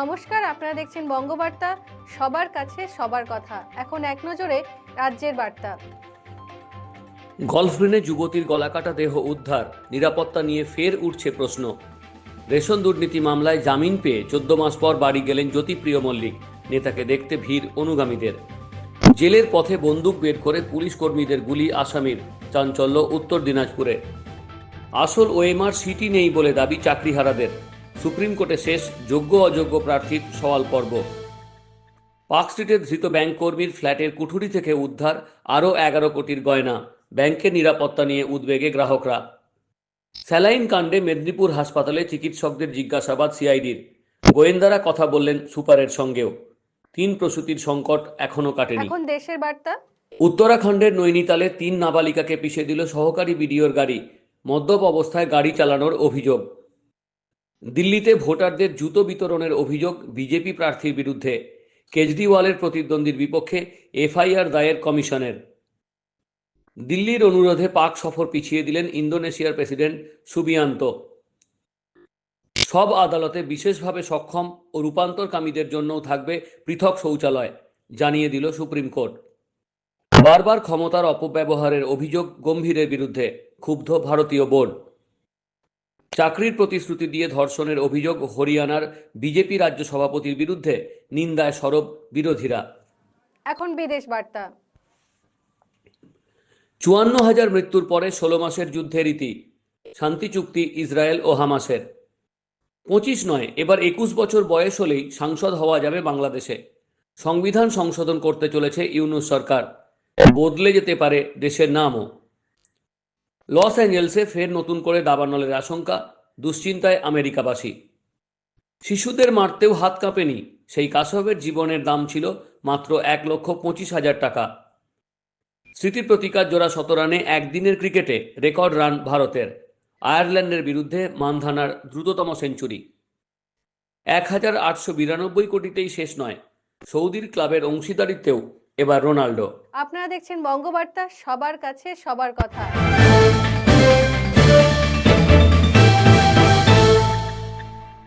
নমস্কার, আপনারা দেখছেন বঙ্গবার্তা। সবার কাছে সবার কথা। এখন এক নজরে রাজ্যের বার্তা। গলফগ্রিনে যুবতীর গলাকাটা দেহ উদ্ধার, নিরাপত্তা নিয়ে ফের উঠছে প্রশ্ন। রেশন দুর্নীতি মামলায় জামিন পেয়ে চোদ্দ মাস পর বাড়ি গেলেন জ্যোতিপ্রিয় মল্লিক। নেতাকে দেখতে ভিড় অনুগামীদের। জেলের পথে বন্দুক বের করে পুলিশ কর্মীদের গুলি আসামির চাঞ্চল্য উত্তর দিনাজপুরে। আসল ওএমআর সিটি নেই বলে দাবি চাকরিহারাদের। সুপ্রিম কোর্টে শেষ যোগ্য অযোগ্য প্রার্থীর সওয়াল পর্ব। পার্ক স্ট্রিটের ধৃত ব্যাংক কর্মীর ফ্ল্যাটের কুঠুরি থেকে উদ্ধার আরও এগারো কোটির গয়না। ব্যাংকের নিরাপত্তা নিয়ে উদ্বেগে গ্রাহকরা। স্যালাইন কাণ্ডে মেদিনীপুর হাসপাতালে চিকিৎসকদের জিজ্ঞাসাবাদ সিআইডির। গোয়েন্দারা কথা বললেন সুপারের সঙ্গেও। তিন প্রসূতির সংকট এখনও কাটেনি। এখন দেশের বার্তা? উত্তরাখণ্ডের নৈনিতালে তিন নাবালিকাকে পিষে দিল সহকারী বিডিওর গাড়ি। মদ্যপ অবস্থায় গাড়ি চালানোর অভিযোগ। দিল্লিতে ভোটারদের জুতো বিতরণের অভিযোগ বিজেপি প্রার্থীর বিরুদ্ধে। কেজরিওয়ালের প্রতিদ্বন্দ্বীর বিপক্ষে এফআইআর দায়ের কমিশনের। দিল্লির অনুরোধে পাক সফর পিছিয়ে দিলেন ইন্দোনেশিয়ার প্রেসিডেন্ট সুবিয়ান্ত। সব আদালতে বিশেষভাবে সক্ষম ও রূপান্তরকামীদের জন্যও থাকবে পৃথক শৌচালয়, জানিয়ে দিল সুপ্রিম কোর্ট। বারবার ক্ষমতার অপব্যবহারের অভিযোগ গম্ভীরের বিরুদ্ধে, ক্ষুব্ধ ভারতীয় বোর্ড। চাকরির প্রতিশ্রুতি দিয়ে ধর্ষণের অভিযোগ হরিয়ানার বিজেপি রাজ্য সভাপতির বিরুদ্ধে নিন্দায় সরব বিরোধীরা। এখন বিদেশ বার্তা। চুয়ান্ন হাজার মৃত্যুর পরে ষোলো মাসের যুদ্ধের রীতি শান্তি চুক্তি ইসরায়েল ও হামাসের। পঁচিশ নয় এবার একুশ বছর বয়স হলেই সাংসদ হওয়া যাবে বাংলাদেশে। সংবিধান সংশোধন করতে চলেছে ইউনুস সরকার। বদলে যেতে পারে দেশের নামও। লস অ্যাঞ্জেলসে ফের নতুন করে দাবানলের আশঙ্কা, দুশ্চিন্তায় আমেরিকাবাসী। শিশুদের মারতেও হাত কাঁপেনি। সেই কাসবের জীবনের দাম ছিল মাত্র এক লক্ষ পঁচিশ হাজার টাকা। স্মৃতির প্রতিকার জোড়া শতরানে একদিনের ক্রিকেটে রেকর্ড রান ভারতের। আয়ারল্যান্ডের বিরুদ্ধে মানধানার দ্রুততম সেঞ্চুরি। এক হাজার আটশো বিরানব্বই কোটিতেই শেষ নয়। সৌদির ক্লাবের অংশীদারিত্বেও এবার রোনাল্ডো। আপনারা দেখছেন বঙ্গবার্তা, সবার কাছে সবার কথা।